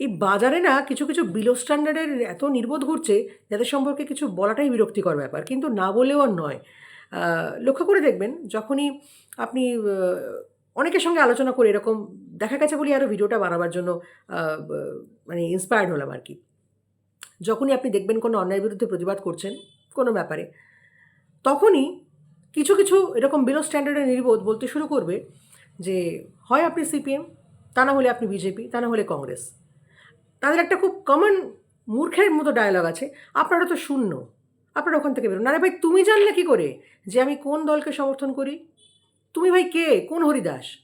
এই বাজারে না কিছু কিছু বিলো স্ট্যান্ডার্ডের এত নির্বোধ ঘুরছে যাদের সম্পর্কে কিছু বলাটাই বিরক্তিকর ব্যাপার। কিন্তু না বলেও আর নয়। লক্ষ্য করে দেখবেন যখনই আপনি অনেকের সঙ্গে আলোচনা করে এরকম দেখা গেছে বলি আরও ভিডিওটা বানাবার জন্য মানে ইন্সপায়ার্ড হলাম আর কি। যখনই আপনি দেখবেন কোনো অন্যায়ের বিরুদ্ধে প্রতিবাদ করছেন কোনো ব্যাপারে, তখনই কিছু কিছু এরকম বিলো স্ট্যান্ডার্ডের নির্বোধ বলতে শুরু করবে যে, হয় আপনি সিপিএম, তা না হলে আপনি বিজেপি, তা না হলে কংগ্রেস। তাদের একটা খুব কমন মূর্খের মতো ডায়লগ আছে। আপনারা তো শূন্য। আপনারা ওখান থেকে বেরোন। আরে ভাই, তুমি জানলে কি করে যে আমি কোন দলকে সমর্থন করি? তুমি ভাই কে? কোন হরিদাস?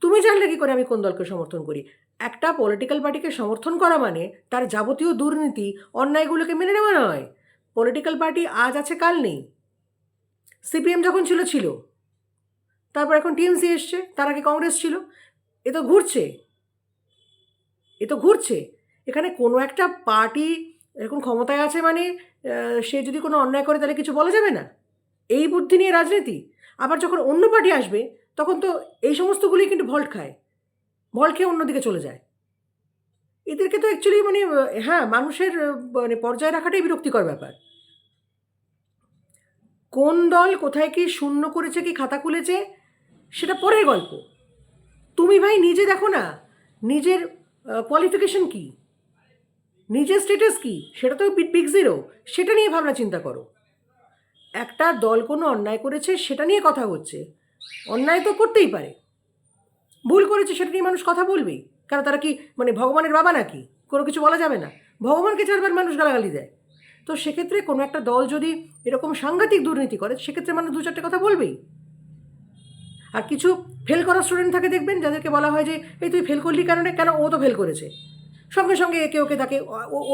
তুমি জানলে কি করে আমি কোন দলকে সমর্থন করি? একটা পলিটিক্যাল পার্টিকে সমর্থন করা মানে তার যাবতীয় দুর্নীতি, অন্যায়গুলোকে মেনে নেওয়া নয়। পলিটিক্যাল পার্টি আজ আছে, কাল নেই। সিপিএম যখন ছিল ছিল। তারপর এখন টিএমসি এসছে, তার আগে কংগ্রেস ছিল। এ তো ঘুরছে। এ তো ঘুরছে। এখানে কোনো একটা পার্টি এখন ক্ষমতায় আছে মানে সে যদি কোনো অন্যায় করে তাহলে কিছু বলা যাবে না? এই বুদ্ধি নিয়ে রাজনীতি। আবার যখন অন্য পার্টি আসবে, তখন তো এই সমস্তগুলি কিন্তু ভল্ট খায়। ভল্ট খেয়ে অন্যদিকে চলে যায়। এদেরকে তো অ্যাকচুয়ালি মানে হ্যাঁ মানুষের মানে পর্যায়ে রাখাটাই বিরক্তিকর ব্যাপার। কোন দল কোথায় কি শূন্য করেছে, কি খাতা খুলেছে, সেটা পরের গল্প। তুমি ভাই নিজে দেখো না, নিজের কোয়ালিফিকেশন কি? নিজের স্টেটাস কি? সেটা তো বিগ জিরো সেটা নিয়ে ভাবনা চিন্তা করো। একটা দল কোনো অন্যায় করেছে, সেটা নিয়ে কথা হচ্ছে। অন্যায় তো করতেই পারে। ভুল করেছে, সেটা নিয়ে মানুষ কথা বলবেই। কারণ তারা কি মানে ভগবানের বাবা নাকি? কোনো কিছু বলা যাবে না। ভগবানকে চারবার মানুষ গালাগালি দেয়। তো সেক্ষেত্রে কোনো একটা দল যদি এরকম সাংঘাতিক দুর্নীতি করে, সেক্ষেত্রে মানুষ দু চারটে কথা বলবেই। আর কিছু ফেল করা স্টুডেন্ট থাকে দেখবেন, যাদেরকে বলা হয় যে, এই তুই ফেল করলি রে? কেন ও তো ফেল করেছে? সঙ্গে সঙ্গে একে ওকে তাকে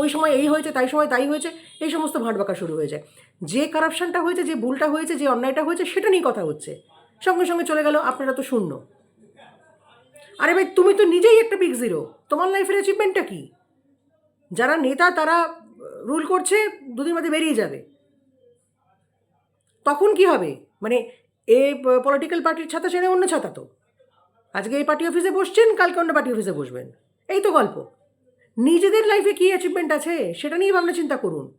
ওই সময় এই হয়েছে, তাই সময় তাই হয়েছে, এই সমস্ত ভাঁটবাঁকা শুরু হয়ে যায়। যে কারাপশনটা হয়েছে, যে ভুলটা হয়েছে, যে অন্যায়টা হয়েছে, সেটা নিয়ে কথা হচ্ছে। সঙ্গে সঙ্গে চলে গেল, আপনারা তো শূন্য। আরে ভাই, তুমি তো নিজেই একটা বিগ জিরো তোমার লাইফের অ্যাচিভমেন্টটা কি? যারা নেতা, তারা রুল করছে, দুদিন বাদে বেরিয়ে যাবে। তখন কি হবে? মানে এ পলিটিক্যাল পার্টির ছাতা ছেড়ে অন্য ছাতা তো। আজকে এই পার্টি অফিসে বসছেন, কালকে অন্য পার্টি অফিসে বসবেন। এই তো গল্প। নিজেদের লাইফে কী অ্যাচিভমেন্ট আছে, সেটা নিয়ে ভাবনা চিন্তা করুন।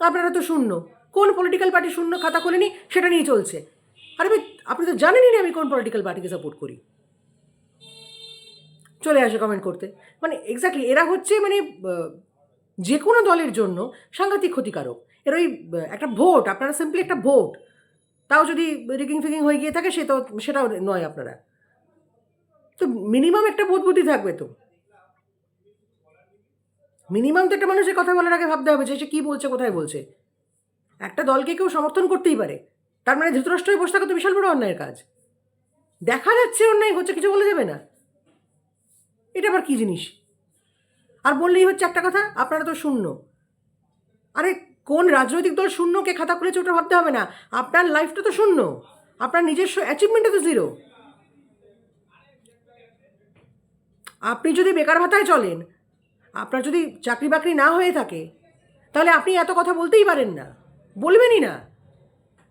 আপনারা তো শূন্য। কোন পলিটিক্যাল পার্টি শূন্য খাতা খোলেনি, সেটা নিয়ে চলছে। আরে ভাই, আপনি তো জানেনই না আমি কোন পলিটিক্যাল পার্টিকে সাপোর্ট করি। চলে আসে কমেন্ট করতে। মানে এক্স্যাক্টলি এরা হচ্ছে মানে যে কোনো দলের জন্য সাংঘাতিক ক্ষতিকারক। এর ওই একটা ভোট আপনারা সিম্পলি একটা ভোট তাও যদি রিগিং ফিগিং হয়ে গিয়ে থাকে, সে তো, সেটাও নয় আপনারা। তো মিনিমাম একটা বোধ বুদ্ধি থাকবে তো। মিনিমাম তো একটা মানুষের কথা বলার আগে ভাবতে হবে যে, সে কী বলছে, কোথায় বলছে। একটা দলকে কেউ সমর্থন করতেই পারে। তার মানে ধৃতরাষ্ট্র হয়ে বসে থাকা তো বিশাল বড় অন্যায়ের কাজ। দেখা যাচ্ছে অন্যায় হচ্ছে, কিছু বলা যাবে না। এটা আবার কী জিনিস? আর বললেই হচ্ছে একটা কথা, আপনারা তো শূন্য। আরে কোন রাজনৈতিক দল শূন্যকে খাতা খুলেছে ওটা ভাবতে হবে না। আপনার লাইফটা তো শূন্য। আপনার নিজস্ব অ্যাচিভমেন্টটা তো জিরো আপনি যদি বেকার ভাতায় চলেন, আপনার যদি চাকরি বাকরি না হয়ে থাকে, তাহলে আপনি এত কথা বলতেই পারেন না। বলবেনই না।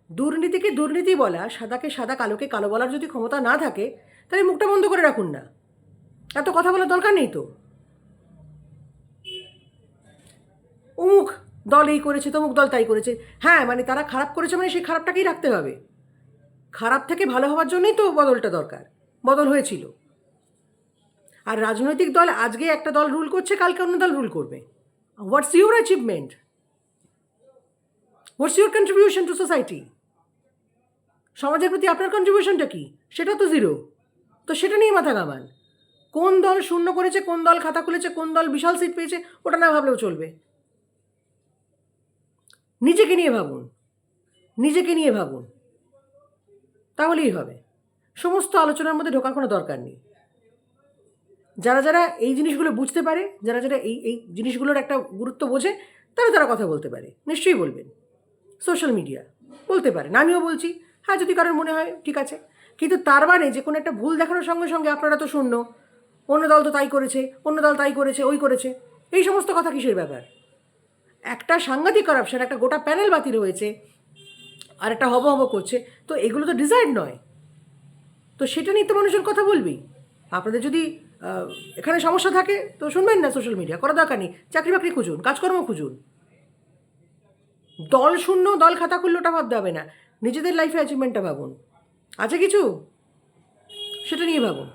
দুর্নীতিকে দুর্নীতি বলা, সাদাকে সাদা, কালোকে কালো বলার যদি ক্ষমতা না থাকে, তাহলে মুখটা বন্ধ করে রাখুন না। এত কথা বলার দরকার নেই তো। অমুক দল এই করেছে, তমুক দল তাই করেছে। হ্যাঁ মানে তারা খারাপ করেছে মানে সেই খারাপটাকেই রাখতে হবে। খারাপ থেকে ভালো হওয়ার জন্যই তো বদলটা দরকার, বদল হয়েছিল। আর রাজনৈতিক দল আজকে একটা দল রুল করছে, কালকে অন্য দল রুল করবে। What's your achievement what's your contribution to society সমাজের প্রতি আপনার কন্ট্রিবিউশনটা কি? সেটা তো জিরো তো সেটা নিয়ে মাথা ঘামান। কোন দল শূন্য করেছে, কোন দল খাতা খুলেছে, কোন দল বিশাল সিট পেয়েছে, ওটা না ভাবলেও চলবে। নিজেকে নিয়ে ভাবুন। নিজেকে নিয়ে ভাবুন। তাহলেই হবে। সমস্ত আলোচনার মধ্যে ঢোকার কোনো দরকার নেই। যারা যারা এই জিনিসগুলো বুঝতে পারে, যারা যারা এই এই জিনিসগুলোর একটা গুরুত্ব বোঝে, তারা তারা কথা বলতে পারে। নিশ্চয়ই বলবেন। সোশ্যাল মিডিয়া বলতে পারেন আমিও বলছি। হ্যাঁ যদি কারোর মনে হয়, ঠিক আছে। কিন্তু তার মানে যে কোনো একটা ভুল দেখানোর সঙ্গে সঙ্গে আপনারা তো শূন্য। অন্য দল তো তাই করেছে, অন্য দল তাই করেছে, ওই করেছে। এই সমস্ত কথা কিসের ব্যাপার? একটা সাংঘাতিক করাপশন একটা গোটা প্যানেল বাতিল হয়েছে আর একটা হব হব করছে, তো এগুলো তো ডিজাইড নয়। তো সেটা নিয়ে তো মানুষের কথা বলবি আপনাদের যদি এখানে সমস্যা থাকে, তো শুনবেন না সোশ্যাল মিডিয়া করা দরকার নেই। চাকরি বাকরি খুঁজুন, কাজকর্ম খুঁজুন। দল শূন্য, দল খাতা খুললে ওটা ভাবতে হবে না। নিজেদের লাইফে অ্যাচিভমেন্টটা ভাবুন। আছে কিছু? সেটা নিয়ে ভাবুন।